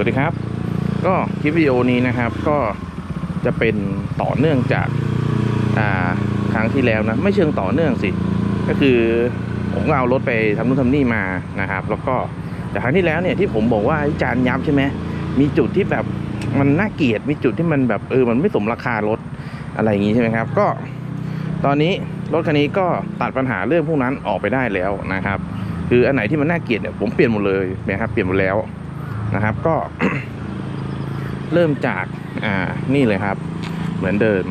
สวัสดีครับ ก็คลิปวิดีโอนี้นะครับก็จะเป็นต่อเนื่องจากอ่าครั้งที่แล้วนะไม่เชิงต่อเนื่องสิ ก็คือผมก็เอารถไปทำนู่นทำนี่มานะครับ แล้วก็จากครั้งที่แล้วเนี่ยที่ผมบอกว่าอ้จานยับใช่ไหมมีจุดที่แบบมันน่าเกลียดมีจุดที่มันแบบเออมันไม่สมราคารถอะไรอย่างงี้ใช่ไหมครับ ก็ตอนนี้รถคันนี้ก็ตัดปัญหาเรื่องพวกนั้นออกไปได้แล้วนะครับ คืออันไหนที่มันน่าเกลียดเนี่ยผมเปลี่ยนหมดเลยนะครับเปลี่ยนหมดแล้ว นะครับ ก็ เริ่มจากอ่านี่เลยครับ เหมือนเดิม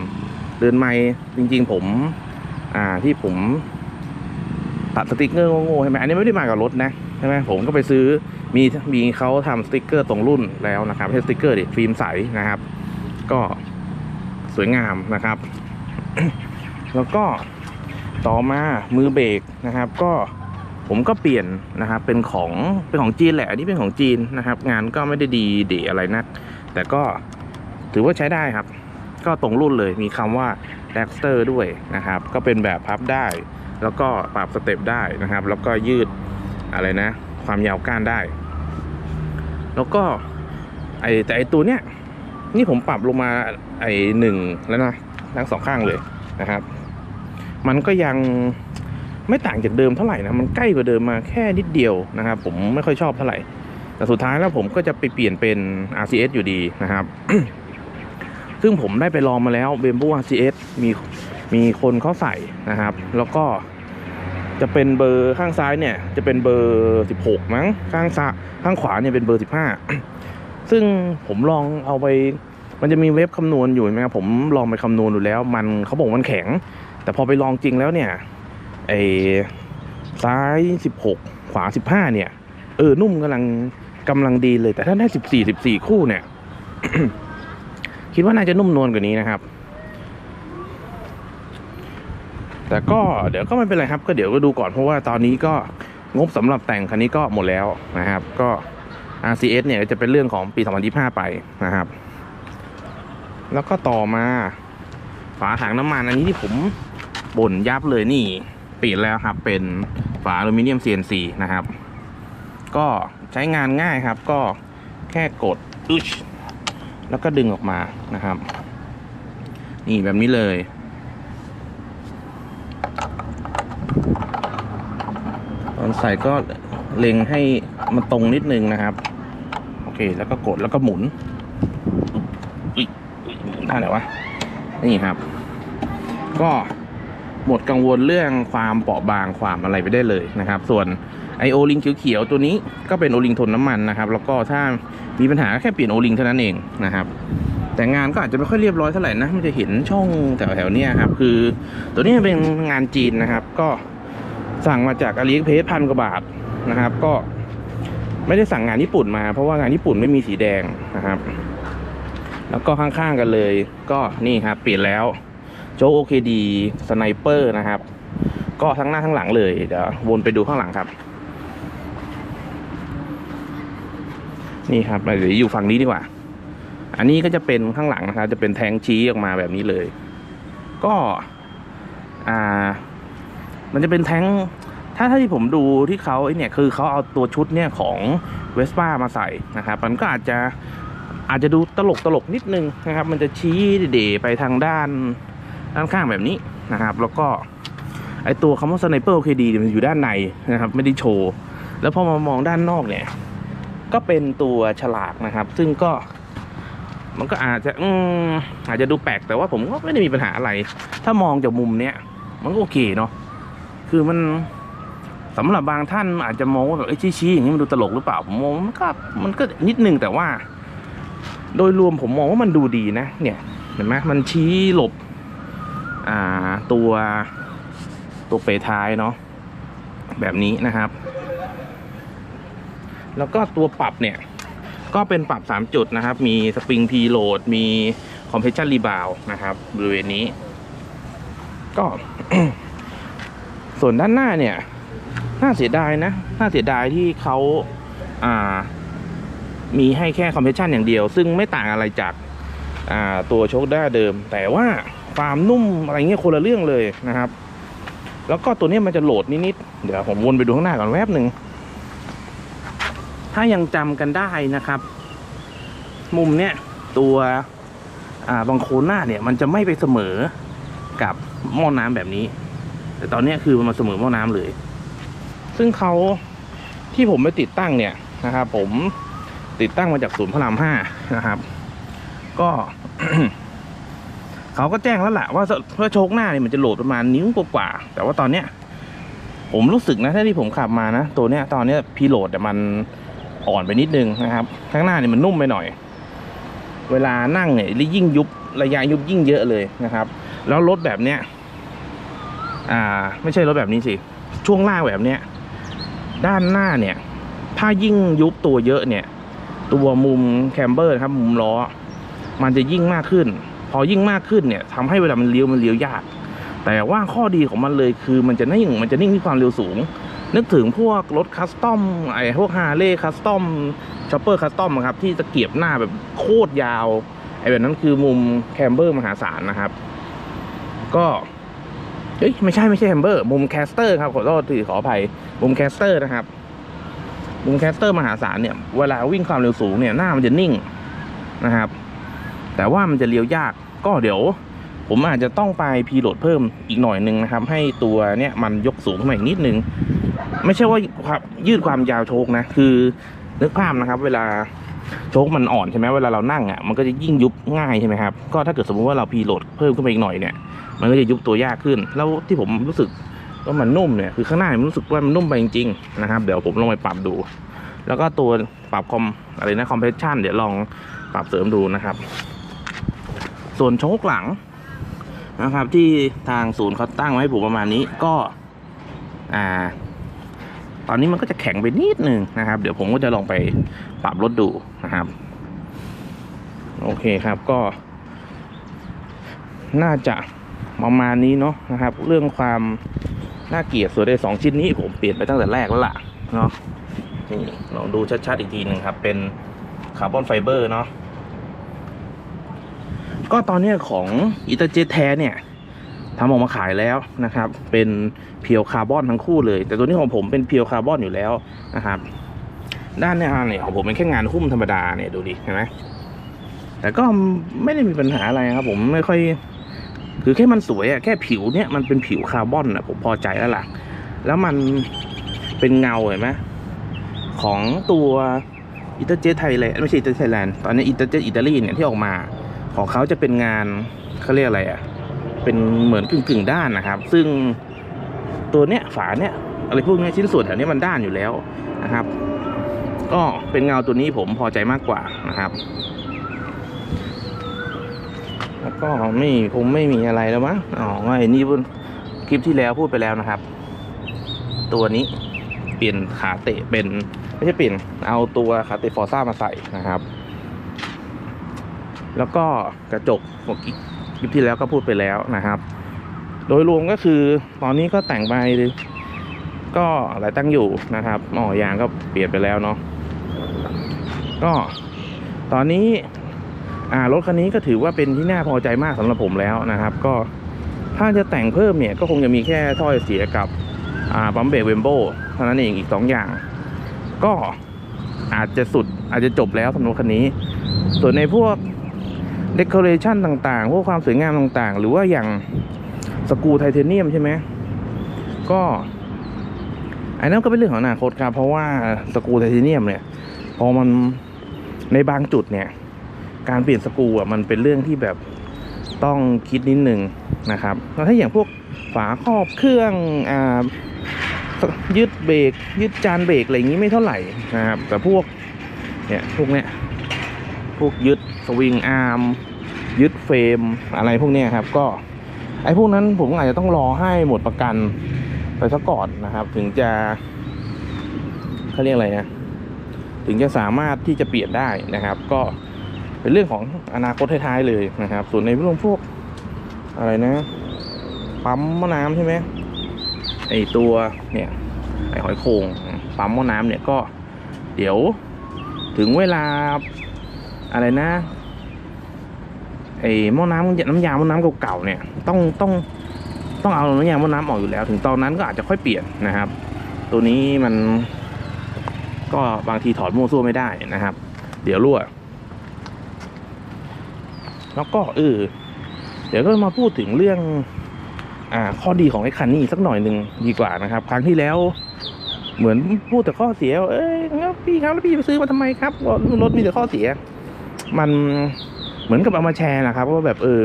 เดินไม่จริง ๆ ผม อ่าที่ผมตัดสติกเกอร์โง่ๆใช่ไหมอันนี้ไม่ได้มากับรถนะใช่ไหมผมก็ไปซื้อมีมีเขาทำสติกเกอร์ตรงรุ่นแล้วนะครับใช่สติกเกอร์ดิฟิล์มใสนะครับ ก็สวยงามนะครับ แล้วก็ต่อมามือเบรกนะครับ ก็ ผมก็เปลี่ยนนะครับเป็นของเป็นของจีนแหละอันนี้เป็นของจีนนะครับ งานก็ไม่ได้ดีเดอะไรนัก แต่ก็ถือว่าใช้ได้ครับ ก็ตรงรุ่นเลยมีคำว่า d a x t e r ด้วยนะครับ ก็เป็นแบบพับได้ แล้วก็ปรับสเต็ปได้นะครับ แล้วก็ยืดอะไรนะ ความยาวก้านได้ แล้วก็ไอแต่ไอตัวเนี้ยนี่ผมปรับลงมาไอหนึ่งแล้วนะทั้งสองข้างเลยนะครับ มันก็ยัง ไม่ต่างจากเดิมเท่าไหร่นะมันใกล้กว่าเดิมมาแค่นิดเดียวนะครับผมไม่ค่อยชอบเท่าไหร่ แต่สุดท้ายแล้วผมก็จะไปเปลี่ยนเป็น RCS อยู่ดีนะครับ ซึ่งผมได้ไปลองมาแล้วเบมบู RCS มีมีคนเขาใส่นะครับ แล้วก็จะเป็นเบอร์ข้างซ้ายเนี่ย จะเป็นเบอร์ 16 มั้งข้างซ้ายข้างขวาเนี่ยเป็นเบอร์ 15 ซึ่งผมลองเอาไป มันจะมีเว็บคำนวณอยู่ไหมครับผมลองไปคำนวณดูแล้ว มันเขาบอกมันแข็ง แต่พอไปลองจริงแล้วเนี่ย ไอ้ซ้าย 16 ขวา 15 เนี่ย เออ นุ่มกำลังกำลังดีเลย แต่ถ้าได้ 14 14 คู่เนี่ย คิดว่าน่าจะนุ่มนวลกว่านี้นะครับ แต่ก็เดี๋ยวก็ไม่เป็นไรครับ ก็เดี๋ยวก็ดูก่อนเพราะว่าตอนนี้ก็งบสำหรับแต่งคันนี้ก็หมดแล้วนะครับ ก็ RCS เนี่ยจะเป็นเรื่องของปี 2025 ไปนะครับ แล้วก็ต่อมาฝาถังน้ำมันอันนี้ที่ผมบ่นยับเลยนี่ ปลี่ยนแล้วครับเป็นฝาอลูมิเนียม CNC นะครับ ก็ใช้งานง่ายครับก็แค่กดอึชแล้วก็ดึงออกมานะครับ นี่แบบนี้เลยตอนใส่ก็เล็งให้มันตรงนิดนึงนะครับ โอเค แล้วก็กดแล้วก็หมุนอุ๊ยอุ๊ยหมุนได้ไหนวะนี่ครับ ก็ หมดกังวลเรื่องความเปราะบางความอะไรไปได้เลยนะครับ ส่วนไอโอลิงเขียวๆตัวนี้ก็เป็นโอลิงทนน้ำมันนะครับ แล้วก็ถ้ามีปัญหาก็แค่เปลี่ยนโอลิงเท่านั้นเองนะครับ แต่งานก็อาจจะไม่ค่อยเรียบร้อยเท่าไหร่นะมันจะเห็นช่องแถวๆนี้ครับคือตัวนี้เป็นงานจีนนะครับ ก็สั่งมาจากอาลีเพจพันกว่าบาทนะครับ ก็ไม่ได้สั่งงานญี่ปุ่นมา เพราะว่างานญี่ปุ่นไม่มีสีแดงนะครับ แล้วก็ข้างๆกันเลย ก็นี่ครับเปลี่ยนแล้ว โจโอเคดีสไนเปอร์นะครับ ก็ทั้งหน้าทั้งหลังเลย เดี๋ยววนไปดูข้างหลังครับ นี่ครับเดี๋ยวอยู่ฝั่งนี้ดีกว่า อันนี้ก็จะเป็นข้างหลังนะครับ จะเป็นแทงชี้ออกมาแบบนี้เลย ก็อ่า มันจะเป็นแทงถ้าถ้าที่ผมดูที่เขาไอเนี่ยคือเขาเอาตัวชุดเนี่ยของเวสป้ามาใส่นะครับมันก็อาจจะอาจจะดูตลกตลกนิดนึงนะครับ มันจะชี้เดๆไปทางด้าน ด้านข้างแบบนี้นะครับ แล้วก็ไอตัวคำว่าสไนเปอร์โอเคดีมันอยู่ด้านในนะครับ ไม่ได้โชว์ แล้วพอมามองด้านนอกเนี่ย ก็เป็นตัวฉลากนะครับ ซึ่งก็มันก็อาจจะอืมอาจจะดูแปลกแต่ว่าผมก็ไม่ได้มีปัญหาอะไร ถ้ามองจากมุมเนี้ยมันก็โอเคเนาะคือมันสำหรับบางท่านอาจจะมองว่าแบบไอ้ชี้ๆอย่างนี้มันดูตลกหรือเปล่าผมมองมันก็มันก็นิดนึงแต่ว่า โดยรวมผมมองว่ามันดูดีนะ เนี่ยเห็นไหมมันชี้หลบ อ่าตัวตัวเฟท้ายเนาะแบบนี้นะครับ แล้วก็ตัวปรับเนี่ย ก็เป็นปรับ 3 จุดนะครับ มีสปริงพีโหลดมีคอมเพรสชันรีบาวนะครับบริเวณนี้ ก็ ส่วนด้านหน้าเนี่ย น่าเสียดายนะ น่าเสียดายที่เขาอ่า มีให้แค่คอมเพรสชันอย่างเดียว ซึ่งไม่ต่างอะไรจาก อ่า ตัวโชคด้าเดิม แต่ว่า ความนุ่มอะไรเงี้ยคนละเรื่องเลยนะครับ แล้วก็ตัวนี้มันจะโหลดนิดๆเดี๋ยวผมวนไปดูข้างหน้าก่อนแวบหนึ่งถ้ายังจำกันได้นะครับ มุมเนี้ยตัวอ่าบังโคลหน้าเนี่ย มันจะไม่ไปเสมอกับหม้อน้ำแบบนี้ แต่ตอนเนี้ยคือมันมาเสมอหม้อน้ำเลย ซึ่งเขาที่ผมไปติดตั้งเนี่ยนะครับ ผมติดตั้งมาจากศูนย์พระรามห้านะครับ ก็ เขาก็แจ้งแล้วแหละว่าเพื่อโชคหน้าเนี่ยมันจะโหลดประมาณนิ้วกว่าแต่ว่าตอนเนี้ย ผมรู้สึกนะถ้าที่ผมขับมานะ ตัวเนี้ยตอนเนี้ยพีโหลดแต่มันอ่อนไปนิดนึงนะครับ ข้างหน้าเนี่ยมันนุ่มไปหน่อย เวลานั่งเนี่ยยิ่งยุบระยะยุบยิ่งเยอะเลยนะครับ แล้วรถแบบเนี้ยอ่า ไม่ใช่รถแบบนี้สิ ช่วงล่างแบบเนี้ยด้านหน้าเนี่ย ถ้ายิ่งยุบตัวเยอะเนี่ย ตัวมุมแคมเบอร์ครับมุมล้อ มันจะยิ่งมากขึ้น พอยิ่งมากขึ้นเนี่ยทำให้เวลามันเลี้ยวมันเลี้ยวยาก แต่ว่าข้อดีของมันเลยคือมันจะนิ่งมันจะนิ่งที่ความเร็วสูง นึกถึงพวกรถคัสตอมไอ้พวกฮาร์เลย์คัสตอมชอปเปอร์คัสตอมครับที่ตะเกียบหน้าแบบโคตรยาวไอ้แบบนั้นคือมุมแคมเบอร์มหาศาลนะครับ ก็เอ้ยไม่ใช่ไม่ใช่แคมเบอร์มุมแคสเตอร์ครับขอโทษทีขออภัยมุมแคสเตอร์นะครับ มุมแคสเตอร์มหาศาลเนี่ย เวลาวิ่งความเร็วสูงเนี่ยหน้ามันจะนิ่งนะครับ แต่ว่ามันจะเลี้ยวยากก็เดี๋ยว ผมอาจจะต้องไปพีโหลดเพิ่มอีกหน่อยหนึ่งนะครับ ให้ตัวเนี่ยมันยกสูงขึ้นมาอีกนิดนึง ไม่ใช่ว่าความยืดความยาวโชคนะ คือนึกภาพนะครับ เวลาโชคมันอ่อนใช่ไหมเวลาเรานั่งอะมันก็จะยิ่งยุบง่ายใช่ไหมครับก็ถ้าเกิดสมมติว่าเราพีโหลดเพิ่มขึ้นไปอีกหน่อยเนี่ย มันก็จะยุบตัวยากขึ้น แล้วที่ผมรู้สึกว่ามันนุ่มเนี่ยคือข้างหน้ามันรู้สึกว่ามันนุ่มไปจริงๆนะครับ เดี๋ยวผมลองไปปรับดู แล้วก็ตัวปรับคอมอะไรนะคอมเพรสชันเดี๋ยวลองปรับเสริมดูนะครับ ส่วนโชคหลังนะครับ ที่ทางศูนย์เขาตั้งไว้ให้ผมประมาณนี้ก็ อ่า ตอนนี้มันก็จะแข็งไปนิดนึงนะครับ เดี๋ยวผมก็จะลองไปปรับลดดูนะครับ โอเคครับก็ น่าจะประมาณนี้เนาะนะครับ เรื่องความน่าเกลียดส่วนในสองชิ้นนี้ผมเปลี่ยนไปตั้งแต่แรกแล้วล่ะเนาะนี่ลองดูชัดๆอีกทีหนึ่งครับ เป็นคาร์บอนไฟเบอร์เนาะ ก็ตอนนี้ของอิตาเจแท้เนี่ยทำออกมาขายแล้วนะครับ เป็นเพียวคาร์บอนทั้งคู่เลย แต่ตัวนี้ของผมเป็นเพียวคาร์บอนอยู่แล้วนะครับ ด้านเนี้ยเนี่ยของผมเป็นแค่งานหุ้มธรรมดาเนี่ยดูดิเห็นไหมแต่ก็ไม่ได้มีปัญหาอะไรครับ ผมไม่ค่อย คือแค่มันสวยอะแค่ผิวเนี่ยมันเป็นผิวคาร์บอนอะผมพอใจแล้วล่ะ แล้วมันเป็นเงาเห็นไหมของตัวอิตาเจไทยแลนด์ไม่ใช่อิตาเจไทยแลนด์ตอนนี้อิตาเจอิตาลีเนี่ยที่ออกมา ของเขาจะเป็นงานเขาเรียกอะไรอะ่ะ เป็นเหมือนกึ่งกึ่งด้านนะครับ ซึ่งตัวเนี้ยฝาเนี้ยอะไรพวกนี้ชิ้นส่วนแถวนี้มันด้านอยู่แล้วนะครับ ก็เป็นเงาตัวนี้ผมพอใจมากกว่านะครับ แล้วก็ไม่คงไม่มีอะไรแล้วมั้งอ๋อไอ้นี่พูดคลิปที่แล้วพูดไปแล้วนะครับ ตัวนี้เปลี่ยนขาเตะเป็นไม่ใช่เปลี่ยนเอาตัวขาเตะฟอร์ซ่ามาใส่นะครับ แล้วก็กระจกผมคลิปที่แล้วก็พูดไปแล้วนะครับ โดยรวมก็คือตอนนี้ก็แต่งไปก็หลายตั้งอยู่นะครับหม้อยางก็เปลี่ยนไปแล้วเนาะก็ตอนนี้อ่ารถคันนี้ก็ถือว่าเป็นที่น่าพอใจมากสำหรับผมแล้วนะครับ ก็ถ้าจะแต่งเพิ่มเนี่ยก็คงจะมีแค่ถ้อยเสียกับอ่าปั๊มเบรกเวมโบเท่านั้นเองอีกสองอย่าง ก็อาจจะสุดอาจจะจบแล้วสำหรับคันนี้ ส่วนในพวก เดคอเรชันต่างๆ พวกความสวยงามต่างๆ หรือว่าอย่างสกูไทเทเนียมใช่ไหมก็อันนั้นก็เป็นเรื่องของอนาคตครับ เพราะว่าสกูไทเทเนียมเนี่ย พอมันในบางจุดเนี่ย การเปลี่ยนสกูอะมันเป็นเรื่องที่แบบต้องคิดนิดนึงนะครับแล้วถ้าอย่างพวกฝาครอบเครื่องอ่ายึดเบรกยึดจานเบรกอะไรอย่างนี้ไม่เท่าไหร่นะครับ แต่พวกเนี่ยพวกเนี้ยพวกยึดสวิงอาร์ม ยึดเฟรมอะไรพวกนี้ครับ ก็ไอ้พวกนั้นผมอาจจะต้องรอให้หมดประกันไปซะก่อนนะครับ ถึงจะเขาเรียกอะไรนะถึงจะสามารถที่จะเปลี่ยนได้นะครับ ก็เป็นเรื่องของอนาคตท้ายๆเลยนะครับ ส่วนในเรื่องพวกอะไรนะปั๊มม้อน้ำใช่ไหมไอตัวเนี่ยไอหอยโขงปั๊มม้อน้ำเนี่ยก็เดี๋ยวถึงเวลาอะไรนะ ไอ้หม้อน้ำน้ำยาหม้อน้ำเก่าๆเนี่ยต้องต้องต้องเอาน้ำยาหม้อน้ำออกอยู่แล้ว ถึงตอนนั้นก็อาจจะค่อยเปลี่ยนนะครับ ตัวนี้มันก็บางทีถอดมั่วซั่วไม่ได้นะครับ เดี๋ยวรั่ว แล้วก็เออเดี๋ยวก็มาพูดถึงเรื่องอ่าข้อดีของไอ้คันนี้สักหน่อยหนึ่งดีกว่านะครับ ครั้งที่แล้ว เหมือนพูดแต่ข้อเสีย เอ้ยพี่ครับแล้วพี่ไปซื้อมาทำไมครับรถมีแต่ข้อเสีย มัน เหมือนกับเอามาแชร์นะครับว่าแบบเออ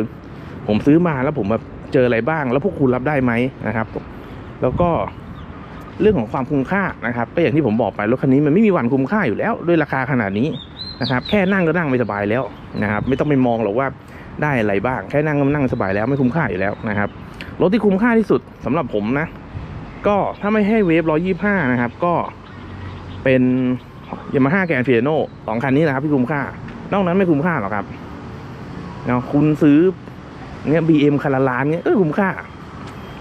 ผมซื้อมาแล้วผมแบบเจออะไรบ้าง แล้วพวกคุณรับได้ไหมนะครับ แล้วก็เรื่องของความคุ้มค่านะครับ ก็อย่างที่ผมบอกไปรถคันนี้มันไม่มีวันคุ้มค่าอยู่แล้วด้วยราคาขนาดนี้นะครับ แค่นั่งก็นั่งไม่สบายแล้วนะครับ ไม่ต้องไปมองหรอกว่าได้อะไรบ้าง แค่นั่งก็นั่งสบายแล้วไม่คุ้มค่าอยู่แล้วนะครับรถที่คุ้มค่าที่สุดสำหรับผมนะ ก็ถ้าไม่ให้เวฟร้อยี่ห้านะครับ ก็เป็นยามาฮ่าแกรนเฟียโนสองคันนี้นะครับที่คุ้มค่านอกนั้นไม่คุ้มค่าหรอกครับ เนาะคุณซื้อเนี่ยบีเอ็มคันละล้านเนี่ยเออคุ้มค่า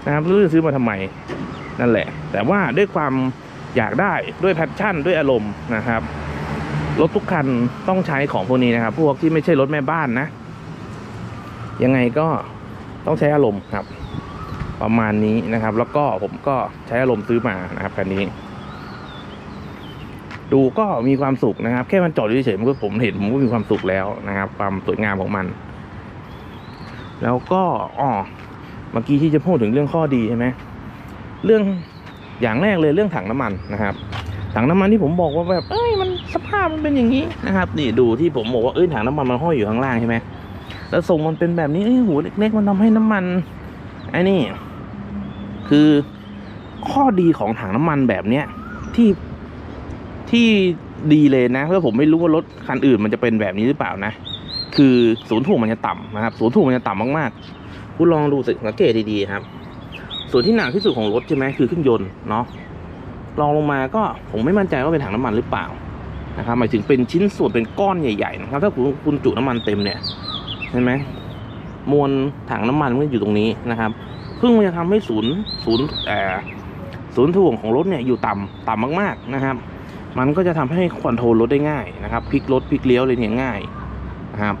นะครับรู้จะซื้อมาทำไมนั่นแหละ แต่ว่าด้วยความอยากได้ด้วยแพชชั่นด้วยอารมณ์นะครับรถทุกคันต้องใช้ของพวกนี้นะครับ พวกที่ไม่ใช่รถแม่บ้านนะ ยังไงก็ต้องใช้อารมณ์ครับ ประมาณนี้นะครับ แล้วก็ผมก็ใช้อารมณ์ซื้อมานะครับคันนี้ ดูก็มีความสุขนะครับ แค่มันจอดเฉยๆมันก็ผมเห็นผมก็มีความสุขแล้วนะครับ ความสวยงามของมัน แล้วก็อ๋อเมื่อกี้ที่จะพูดถึงเรื่องข้อดีใช่ไหมเรื่องอย่างแรกเลยเรื่องถังน้ำมันนะครับถังน้ำมันที่ผมบอกว่าแบบเอ้ยมันสภาพมันเป็นอย่างนี้นะครับ นี่ดูที่ผมบอกว่าเอ้ยถังน้ำมันมันห้อยอยู่ข้างล่างใช่ไหมแล้วทรงมันเป็นแบบนี้เอ้ยหูเล็กๆมันทำให้น้ำมันไอ้นี่ คือข้อดีของถังน้ำมันแบบเนี้ยที่ที่ดีเลยนะเพราะผมไม่รู้ว่ารถคันอื่นมันจะเป็นแบบนี้หรือเปล่านะ คือศูนย์ถ่วงมันจะต่ำนะครับศูนย์ถ่วงมันจะต่ำมากๆ คุณลองดูสิสังเกตดีๆครับ ส่วนที่หนักที่สุดของรถใช่ไหมคือเครื่องยนต์เนาะลองลงมาก็ผมไม่มั่นใจว่าเป็นถังน้ำมันหรือเปล่านะครับหมายถึงเป็นชิ้นส่วนเป็นก้อนใหญ่ๆนะครับถ้าคุณคุณจุน้ำมันเต็มเนี่ยเห็นไหมมวลถังน้ำมันมันอยู่ตรงนี้นะครับเพิ่งมันจะทำให้ศูนย์ศูนย์เอ่อศูนย์ถ่วงของรถเนี่ยอยู่ต่ำต่ำมากๆนะครับ มันก็จะทำให้คอนโทรลรถได้ง่ายนะครับพลิกรถพลิกเลี้ยวเลยเนี่ยง่าย นะครับ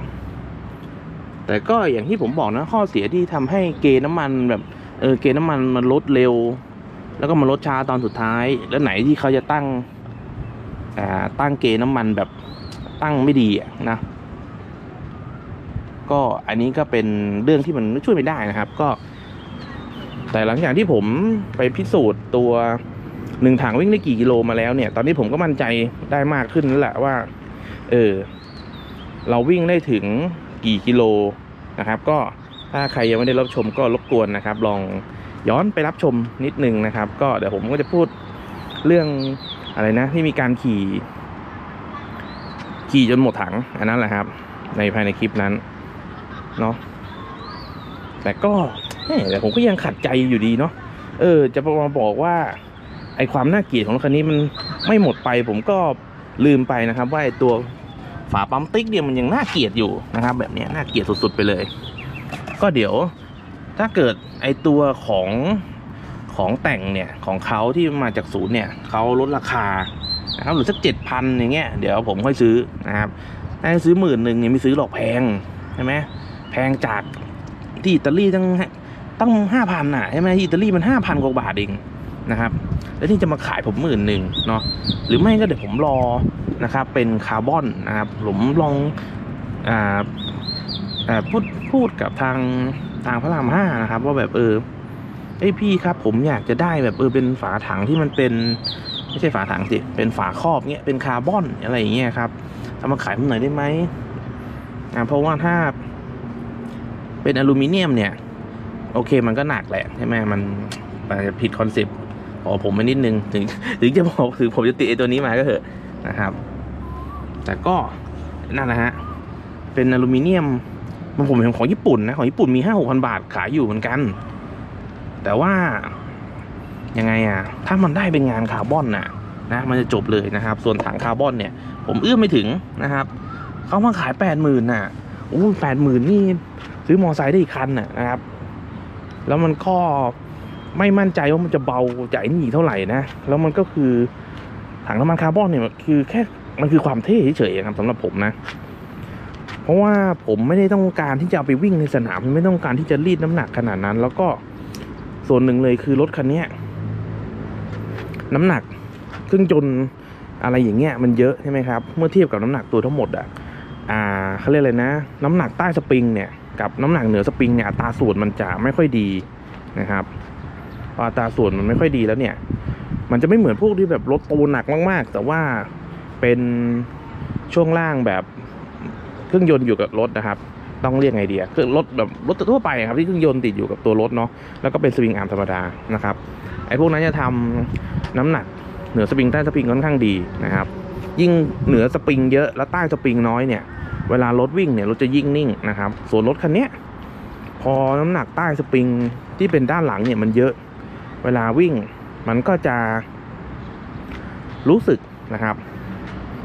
แต่ก็อย่างที่ผมบอกนะข้อเสียที่ทำให้เกน้ำมันแบบเออเกน้ำมันมันลดเร็ว แล้วก็มาลดช้าตอนสุดท้าย แล้วไหนที่เขาจะตั้งอ่าตั้งเกน้ำมันแบบตั้งไม่ดีอะนะ ก็อันนี้ก็เป็นเรื่องที่มันช่วยไม่ได้นะครับ ก็ แต่หลังจากที่ผมไปพิสูจน์ตัวหนึ่งถังวิ่งได้กี่กิโลมาแล้วเนี่ย ตอนนี้ผมก็มั่นใจได้มากขึ้นแล้วแหละว่า เออ เราวิ่งได้ถึงกี่กิโลนะครับ ก็ถ้าใครยังไม่ได้รับชมก็รบกวนนะครับ ลองย้อนไปรับชมนิดนึงนะครับ ก็เดี๋ยวผมก็จะพูดเรื่องอะไรนะ ที่มีการขี่ ขี่จนหมดถังอันนั้นแหละครับ ในภายในคลิปนั้นเนาะแต่ก็เฮ้ยแต่ผมก็ยังขัดใจอยู่ดีเนาะเออ จะมาบอกว่า ไอความน่าเกลียดของรถคันนี้มันไม่หมดไป ผมก็ลืมไปนะครับ ว่าไอตัว ฝาปั๊มติ๊กเนี่ยมันยังน่าเกลียดอยู่นะครับ แบบนี้น่าเกลียดสุดๆไปเลย ก็เดี๋ยวถ้าเกิดไอตัวของของแต่งเนี่ยของเขาที่มาจากศูนย์เนี่ยเขาลดราคานะครับหรือสักเจ็ดพันอย่างเงี้ยเดี๋ยวผมค่อยซื้อนะครับถ้าซื้อหมื่นหนึ่งเนี่ยไม่ซื้อหรอกแพงใช่ไหมแพงจากที่อิตาลีตั้งตั้งห้าพันอะใช่ไหมที่อิตาลีมันห้าพันกว่าบาทเอง นะครับ แล้วที่จะมาขายผมหมื่นหนึ่งเนาะหรือไม่ก็เดี๋ยวผมรอนะครับ เป็นคาร์บอนนะครับผมลองอ่าอ่าพูดพูดกับทางทางพระรามห้านะครับ ว่าแบบเออเอ้พี่ครับผมอยากจะได้แบบเออเป็นฝาถังที่มันเป็นไม่ใช่ฝาถังสิเป็นฝาครอบเงี้ยเป็นคาร์บอนอะไรอย่างเงี้ยครับเอามาขายผมหน่อยได้ไหมอ่าเพราะว่าถ้าเป็นอลูมิเนียมเนี่ย โอเคมันก็หนักแหละใช่ไหมมันมันจะผิดคอนเซปต์ ขอผมมานิดนึงถึงถึงจะบอกถึงผมจะติดไอตัวนี้มาก็เถอะนะครับ แต่ก็นั่นนะฮะเป็นอลูมิเนียมมันผมเห็นของญี่ปุ่นนะของญี่ปุ่นมีห้าหกพันบาทขายอยู่เหมือนกัน แต่ว่ายังไงอะถ้ามันได้เป็นงานคาร์บอนน่ะนะมันจะจบเลยนะครับ ส่วนถังคาร์บอนเนี่ย ผมเอื้อมไม่ถึงนะครับเขามาขายแปดหมื่นน่ะโอ้แปดหมื่นนี่ซื้อมอไซค์ได้อีกคันน่ะนะครับ แล้วมันก็ ไม่มั่นใจว่ามันจะเบาจากไอ้นี่เท่าไหร่นะ แล้วมันก็คือถังน้ำมันคาร์บอนเนี่ยคือแค่มันคือความเท่เฉยๆครับสำหรับผมนะ เพราะว่าผมไม่ได้ต้องการที่จะเอาไปวิ่งในสนามไม่ต้องการที่จะรีดน้ำหนักขนาดนั้น แล้วก็ส่วนหนึ่งเลยคือรถคันนี้น้ำหนักเครื่องยนอะไรอย่างเงี้ยมันเยอะใช่ไหมครับ เมื่อเทียบกับน้ำหนักตัวทั้งหมดอะอ่าเขาเรียกอะไรนะ น้ำหนักใต้สปริงเนี่ยกับน้ำหนักเหนือสปริงเนี่ยอัตราส่วนมันจะไม่ค่อยดีนะครับ อัตราส่วนมันไม่ค่อยดีแล้วเนี่ย มันจะไม่เหมือนพวกที่แบบรถโตหนักมากๆ แต่ว่าเป็นช่วงล่างแบบเครื่องยนต์อยู่กับรถนะครับ ต้องเรียกไงเดียคือรถแบบรถทั่วไปครับที่เครื่องยนต์ติดอยู่กับตัวรถเนาะแล้วก็เป็นสวิงอาร์มธรรมดานะครับไอ้พวกนั้นจะทำน้ำหนักเหนือสปริงใต้สปริงค่อนข้างดีนะครับ ยิ่งเหนือสปริงเยอะแล้วใต้สปริงน้อยเนี่ยเวลารถวิ่งเนี่ยรถจะยิ่งนิ่งนะครับ ส่วนรถคันนี้พอน้ำหนักใต้สปริงที่เป็นด้านหลังเนี่ยมันเยอะ เวลาวิ่งมันก็จะรู้สึกนะครับ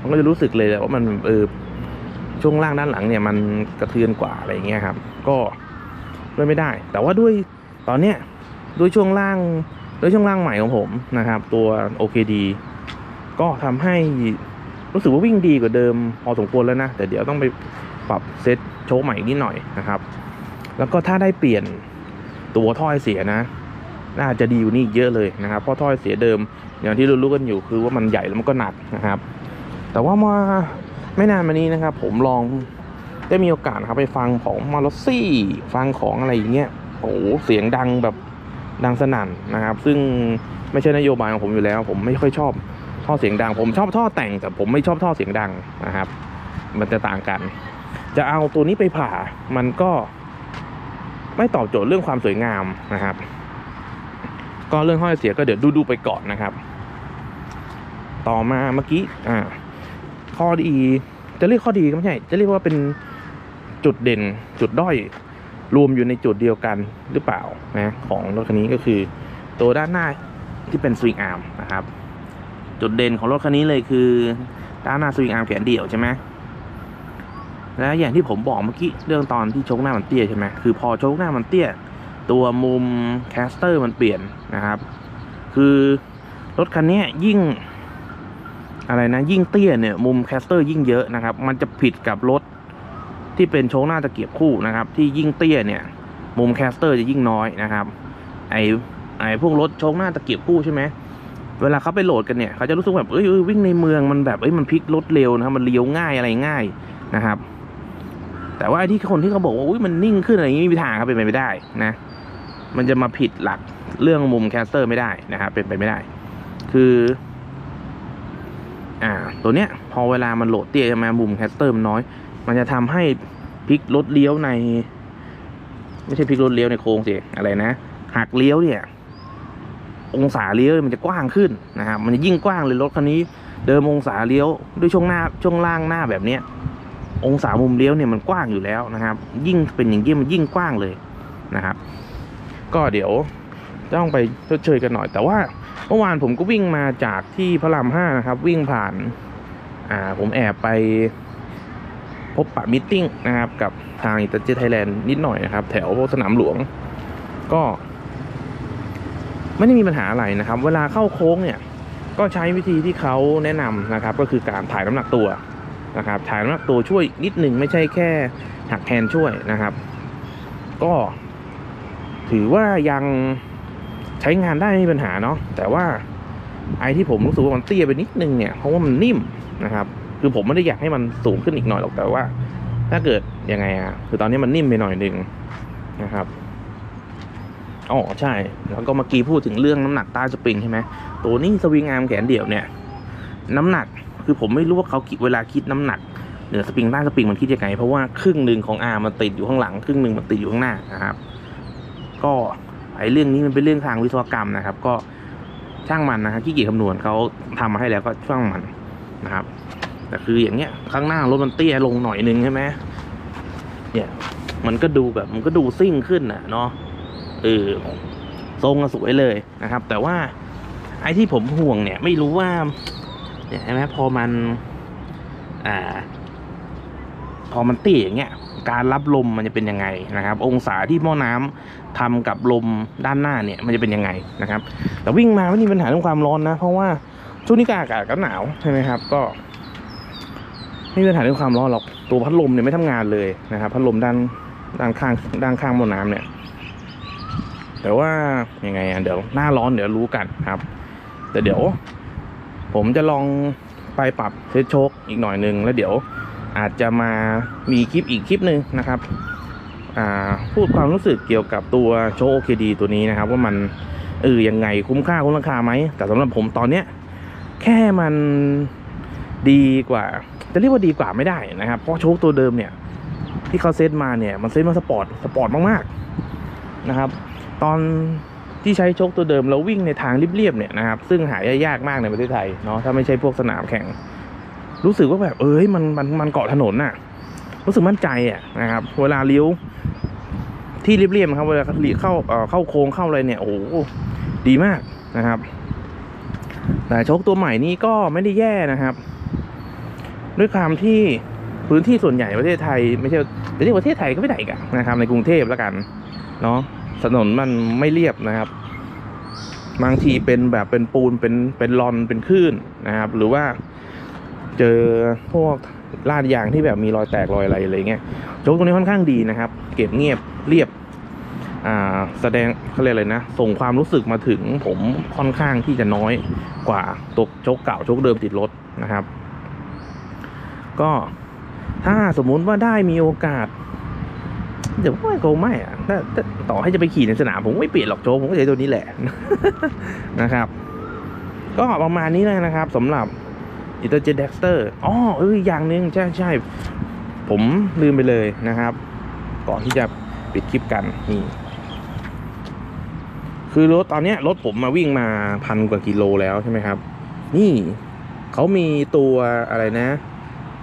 มันก็จะรู้สึกเลยว่ามันเออช่วงล่างด้านหลังเนี่ย มันกระเทือนกว่าอะไรอย่างเงี้ยครับ ก็ด้วยไม่ได้ แต่ว่าด้วยตอนเนี้ยด้วยช่วงล่างด้วยช่วงล่างใหม่ของผมนะครับ ตัว OKD ก็ทำให้รู้สึกว่าวิ่งดีกว่าเดิมพอสมควรแล้วนะ แต่เดี๋ยวต้องไปปรับเซตโชว์ใหม่นิดหน่อยนะครับ แล้วก็ถ้าได้เปลี่ยนตัวท่อไอเสียนะ น่าจะดีอยู่นี่อีกเยอะเลยนะครับเพราะท่อไอเสียเดิมอย่างที่รู้ๆกันอยู่คือว่ามันใหญ่แล้วมันก็หนักนะครับ แต่ว่ามาไม่นานมานี้นะครับ ผมลองได้มีโอกาสครับไปฟังของมาลอซี่ ฟังของอะไรอย่างเงี้ยโอ้เสียงดังแบบดังสนั่นนะครับ ซึ่งไม่ใช่นโยบายของผมอยู่แล้ว ผมไม่ค่อยชอบท่อเสียงดัง ผมชอบท่อแต่งแต่ผมไม่ชอบท่อเสียงดังนะครับ มันจะต่างกัน จะเอาตัวนี้ไปผ่ามันก็ไม่ตอบโจทย์เรื่องความสวยงามนะครับ ก็เรื่องห้อยเสียก็เดี๋ยวดูดูไปก่อนนะครับ ต่อมาเมื่อกี้อ่า ข้อดีจะเรียกข้อดีก็ไม่ใช่ จะเรียกว่าเป็นจุดเด่นจุดด้อยรวมอยู่ในจุดเดียวกันหรือเปล่านะของรถคันนี้ก็คือ ตัวด้านหน้าที่เป็นสวิงอาร์มนะครับ จุดเด่นของรถคันนี้เลยคือ ด้านหน้าสวิงอาร์มแขนเดี่ยวใช่ไหมและอย่างที่ผมบอกเมื่อกี้เรื่องตอนที่โชกหน้ามันเตี้ยใช่ไหมคือพอโชกหน้ามันเตี้ย ตัวมุมแคสเตอร์มันเปลี่ยนนะครับ คือรถคันนี้ยิ่งอะไรนะยิ่งเตี้ยเนี่ยมุมแคสเตอร์ยิ่งเยอะนะครับ มันจะผิดกับรถที่เป็นโชว์หน้าตะเกียบคู่นะครับ ที่ยิ่งเตี้ยเนี่ย มุมแคสเตอร์จะยิ่งน้อยนะครับ ไอไอพวกรถโชว์หน้าตะเกียบคู่ใช่ไหมเวลาเขาไปโหลดกันเนี่ยเขาจะรู้สึกแบบเอ้ยอยวิ่งในเมืองมันแบบเอ้ยมันพลิกรถเร็วนะครับมันเลี้ยวง่ายอะไรง่ายนะครับ แต่ว่าไอที่คนที่เขาบอกว่าอุ้ยมันนิ่งขึ้นอะไรอย่างนี้มีทางครับเป็นไปไม่ได้นะ มันจะมาผิดหลักเรื่องมุมแคสเตอร์ไม่ได้นะครับเป็นไปไม่ได้ คือ อ่า ตัวเนี้ย พอเวลามันโหลดเตี้ยใช่ไหมมุมแคสเตอร์มันน้อย มันจะทำให้พลิกรถเลี้ยวใน ไม่ใช่พลิกรถเลี้ยวในโค้งสิอะไรนะหักเลี้ยวเนี่ย องศาเลี้ยวมันจะกว้างขึ้นนะครับมันจะยิ่งกว้างเลยรถคันนี้ เดิมองศาเลี้ยวด้วยช่วงหน้าช่วงล่างหน้าแบบเนี้ยองศามุมเลี้ยวเนี่ยมันกว้างอยู่แล้วนะครับ ยิ่งเป็นอย่างนี้มันยิ่งกว้างเลยนะครับ ก็เดี๋ยวต้องไปชดเชยกันหน่อย แต่ว่าเมื่อวานผมก็วิ่งมาจากที่พระรามห้านะครับ วิ่งผ่าน อ่า ผมแอบไปพบปะมิทติ้งนะครับ กับทางอิตาเจไทยแลนด์นิดหน่อยนะครับ แถวสนามหลวง ก็ ไม่ได้มีปัญหาอะไรนะครับ เวลาเข้าโค้งเนี่ย ก็ใช้วิธีที่เขาแนะนำนะครับ ก็คือการถ่ายน้ำหนักตัวนะครับ ถ่ายน้ำหนักตัวช่วยนิดหนึ่งไม่ใช่แค่หักแฮนช่วยนะครับ ก็ ถือว่ายังใช้งานได้ไม่มีปัญหาเนาะแต่ว่าไอ้ที่ผมรู้สึกว่ามันเตี้ยไปนิดนึงเนี่ยเพราะว่ามันนิ่มนะครับ คือผมไม่ได้อยากให้มันสูงขึ้นอีกหน่อยหรอกแต่ว่า ถ้าเกิดยังไงอะคือตอนนี้มันนิ่มไปหน่อยหนึ่งนะครับอ๋อใช่ แล้วก็เมื่อกี้พูดถึงเรื่องน้ำหนักใต้สปริงใช่ไหมตัวนี้สวิงอาร์มแขนเดี่ยวเนี่ย น้ำหนักคือผมไม่รู้ว่าเขาคิดเวลาคิดน้ำหนักเหนือสปริงใต้สปริงมันคิดยังไงเพราะว่าครึ่งหนึ่งของอาร์มมันติดอยู่ข้างหลัง ครึ่งหนึ่งมันติดอยู่ข้างหน้านะครับ ก็ไอ้เรื่องนี้มันเป็นเรื่องทางวิศวกรรมนะครับ ก็ช่างมันนะครับขี้เกียจคำนวณเขาทำมาให้แล้วก็ช่างมันนะครับ แต่คืออย่างเงี้ยข้างหน้ารถมันเตี้ยลงหน่อยนึงใช่ไหมเนี่ยมันก็ดูแบบมันก็ดูซิ่งขึ้นน่ะเนาะเออทรงสวยเลยนะครับ แต่ว่าไอ้ที่ผมห่วงเนี่ยไม่รู้ว่าเนี่ยใช่ไหมพอมันอ่า พอมันเตี้ยอย่างเงี้ย การรับลมมันจะเป็นยังไงนะครับ องศาที่หม้อน้ำ ทำกับลมด้านหน้าเนี่ยมันจะเป็นยังไงนะครับ แต่วิ่งมาไม่มีปัญหาเรื่องความร้อนนะ เพราะว่าช่วงนี้อากาศก็หนาวใช่ไหมครับ ก็ไม่มีปัญหาเรื่องความร้อนหรอกตัวพัดลมเนี่ยไม่ทำงานเลยนะครับ พัดลมด้านด้านข้างด้านข้างหม้อน้ำเนี่ย แต่ว่ายังไงอะเดี๋ยวหน้าร้อนเดี๋ยวรู้กันครับ แต่เดี๋ยว ผมจะลองไปปรับเซตโชคอีกหน่อยนึงแล้วเดี๋ยวอาจจะมามีคลิปอีกคลิปหนึ่งนะครับ พูดความรู้สึกเกี่ยวกับตัวโชว์ OKD ตัวนี้นะครับ ว่ามันเออยังไงคุ้มค่าคุ้มราคาไหม แต่สำหรับผมตอนเนี้ยแค่มันดีกว่า จะเรียกว่าดีกว่าไม่ได้นะครับ เพราะโชคตัวเดิมเนี่ย ที่เขาเซตมาเนี่ย มันเซตมาสปอร์ตสปอร์ตมากๆนะครับ ตอนที่ใช้โชคตัวเดิมแล้ววิ่งในทางเรียบๆเนี่ยนะครับซึ่งหายากมากในประเทศไทยเนาะถ้าไม่ใช่พวกสนามแข่ง รู้สึกว่าแบบเอ้ยมันมันมันเกาะถนนน่ะ รู้สึกมั่นใจอะนะครับ เวลาเลี้ยว ที่เรียบๆครับเวลาเข้าเอ่อเข้าโค้งเข้าอะไรเนี่ยโอ้ดีมากนะครับแต่โชคตัวใหม่นี้ก็ไม่ได้แย่นะครับ ด้วยความที่พื้นที่ส่วนใหญ่ประเทศไทย ไม่ใช่จะเรียกว่าประเทศไทยก็ไม่ได้กันนะครับ ในกรุงเทพแล้วกันเนาะถนนมันไม่เรียบนะครับบางทีเป็นแบบเป็นปูนเป็นเป็นรอนเป็นคลื่นนะครับ หรือว่าเจอพวกลาดยางที่แบบมีรอยแตกรอยอะไรอะไรเงี้ยโจ๊กตรงนี้ค่อนข้างดีนะครับ เก็บเงียบเรียบ แสดงเขาเรียกอะไรนะ ส่งความรู้สึกมาถึงผมค่อนข้างที่จะน้อยกว่าตัวโจกเก่าโจกเดิมติดรถนะครับ ก็ถ้าสมมุติว่าได้มีโอกาสเดี๋ยวไม่คงไม่อะถ้าต่อให้จะไปขี่ในสนามผมไม่เปลี่ยนหรอกโจ๊กผมก็ใช้ตัวนี้แหละนะครับ ก็ประมาณนี้เลยนะครับสำหรับอิตาเจเด็กสเตอร์อ๋อเอออย่างนึงใช่ใช่ผมลืมไปเลยนะครับ ก่อนที่จะปิดคลิปกันนี่ คือรถตอนนี้รถผมมาวิ่งมาพันกว่ากิโลแล้วใช่ไหมครับ นี่เขามีตัวอะไรนะ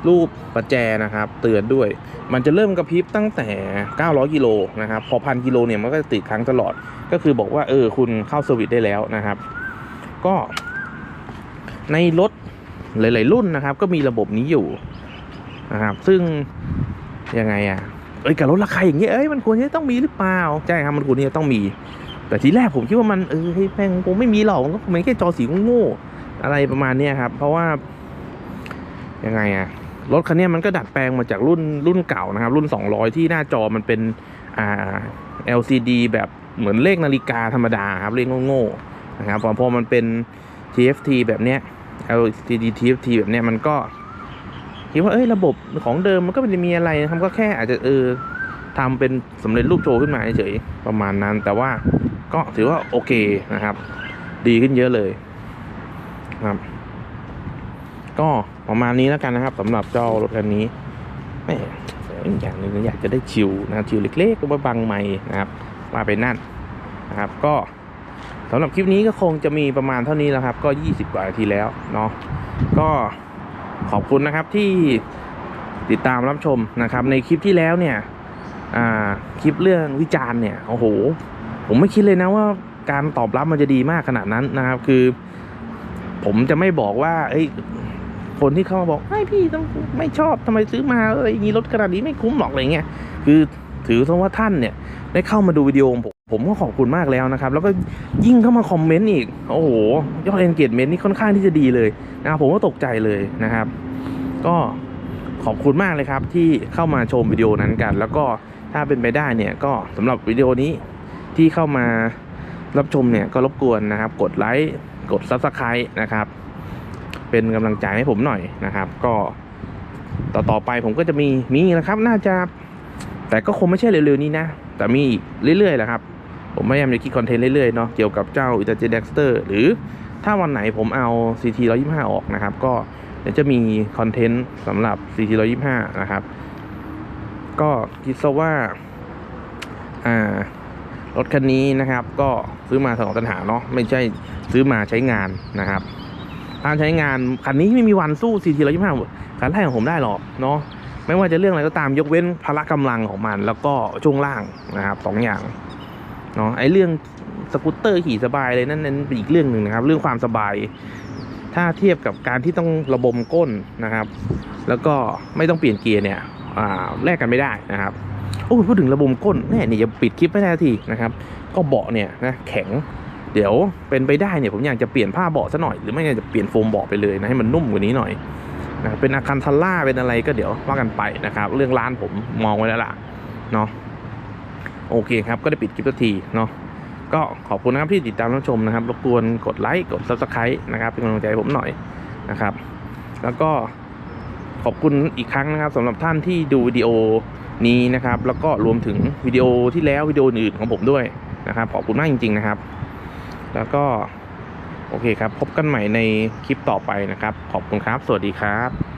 รูปประแจนะครับ เตือนด้วย มันจะเริ่มกระพริบตั้งแต่ 900กิโลนะครับ พอพันกิโลเนี่ยมันก็จะติดครั้งตลอด ก็คือบอกว่าเออคุณเข้าเซอร์วิสได้แล้วนะครับ ก็ในรถหลาย ๆ รุ่นนะครับ ก็มีระบบนี้อยู่นะครับ ซึ่งยังไงอะ่ะเอ้ยกับรถราคาอย่างเงี้ยเอ้ยมันควรจะต้องมีหรือเปล่าใช่ครับมันควรที่จะต้องมี แต่ทีแรกผมคิดว่ามันเออเฮ้ยแม่งคงไม่มีหรอกมันก็มันแค่จอสีโง่ๆอะไรประมาณเนี้ยครับ เพราะว่ายังไงอะรถคันนี้มันก็ดัดแปลงมาจากรุ่นรุ่นเก่านะครับ รุ่น 200 ที่หน้าจอมันเป็นอ่า LCD แบบเหมือนเลขนาฬิกาธรรมดาครับเลขโง่ๆนะครับพอพอมันเป็น TFT แบบเนี้ย LCD TFT แบบเนี้ยมันก็คิดว่าเอ้ยระบบของเดิมมันก็ไม่ได้มีอะไรนะครับก็แค่อาจจะเออทำเป็นสำเร็จรูปโชว์ขึ้นมาเฉยๆประมาณนั้น แต่ว่า ก็ถือว่าโอเคนะครับ ดีขึ้นเยอะเลยครับ ก็ประมาณนี้แล้วกันนะครับสำหรับเจ้ารถคันนี้แหม่อีกอย่างหนึ่งอยากจะได้ชิวนะครับชิวเล็กๆก็มาบังไม่นะครับ มาไปนั่นนะครับ ก็สำหรับคลิปนี้ก็คงจะมีประมาณเท่านี้แล้วครับ ก็ 20กว่านาทีแล้วเนาะก็ขอบคุณนะครับที่ติดตามรับชมนะครับ ในคลิปที่แล้วเนี่ยอ่าคลิปเรื่องวิจารณ์เนี่ยโอ้โห ผมไม่คิดเลยนะว่าการตอบรับมันจะดีมากขนาดนั้นนะครับ คือ ผมจะไม่บอกว่า เอ้ย คนที่เข้ามาบอกไอ้พี่ต้องไม่ชอบทำไมซื้อมาอะไรอย่างนี้รถขนาดนี้ไม่คุ้มหรอกอะไรเงี้ยคือถือซะว่าท่านเนี่ย ได้เข้ามาดูวิดีโอผมผมก็ขอบคุณมากแล้วนะครับ แล้วก็ยิ่งเข้ามาคอมเมนต์อีก โอ้โห ยอดเอนเกจเมนต์นี่ค่อนข้างที่จะดีเลยนะครับผมก็ตกใจเลยนะครับ ก็ขอบคุณมากเลยครับที่เข้ามาชมวิดีโอนั้นกัน แล้วก็ถ้าเป็นไปได้เนี่ยก็สำหรับวิดีโอนี้ ที่เข้ามารับชมเนี่ยก็รบกวนนะครับ กดไลค์กด Subscribe นะครับ เป็นกำลังใจให้ผมหน่อยนะครับ ก็ต่อต่อไปผมก็จะมีมีนะครับ น่าจะ แต่ก็คงไม่ใช่เร็วๆนี้นะ แต่มีอีกเรื่อยๆแหละครับ ผมพยายามจะคิดคอนเทนต์เรื่อยๆเนาะเกี่ยวกับเจ้าอิตาเจเด็กสเตอร์หรือถ้าวันไหนผมเอา CT 125 ออกนะครับ ก็เดี๋ยวจะมีคอนเทนต์สำหรับ CT 125 นะครับ ก็คิดซะว่า อ่า รถคันนี้นะครับ ก็ซื้อมาสองตันหาเนาะไม่ใช่ซื้อมาใช้งานนะครับการใช้งานคันนี้ไม่มีวันสู้ CT 125คันแรกของผมได้หรอกเนาะไม่ว่าจะเรื่องอะไรก็ตามยกเว้นพละกำลังของมัน แล้วก็ช่วงล่างนะครับสองอย่างเนาะไอ้เรื่องสกูตเตอร์ขี่สบายเลยนั่นนั่นเป็นอีกเรื่องหนึ่งนะครับ เรื่องความสบาย ถ้าเทียบกับการที่ต้องระบมก้นนะครับ แล้วก็ไม่ต้องเปลี่ยนเกียร์เนี่ยแลกกันไม่ได้นะครับ โอ้พูดถึงระบมก้นแน่นี่จะปิดคลิปไม่ได้ทีนะครับ ก็เบาะเนี่ยนะแข็ง เดี๋ยวเป็นไปได้เนี่ยผมอยากจะเปลี่ยนผ้าเบาะซะหน่อยหรือไม่งั้นจะเปลี่ยนโฟมเบาะไปเลยนะให้มันนุ่มกว่านี้หน่อยนะเป็นอาคันทัลล่าเป็นอะไรก็เดี๋ยวว่ากันไปนะครับ เรื่องร้านผมมองไว้แล้วล่ะเนาะโอเคครับก็ได้ปิดคลิปทีเนาะก็ขอบคุณนะครับที่ติดตามรับชมนะครับรบกวนกดไลค์กด subscribe นะครับเป็นกำลังใจให้ผมหน่อยนะครับ แล้วก็ขอบคุณอีกครั้งนะครับสำหรับท่านที่ดูวิดีโอ นี้นะครับ แล้วก็รวมถึงวิดีโอที่แล้ววิดีโออื่นของผมด้วยนะครับ ขอบคุณมากจริง ๆนะครับ แล้วก็โอเคครับ พบกันใหม่ในคลิปต่อไปนะครับ ขอบคุณครับ สวัสดีครับ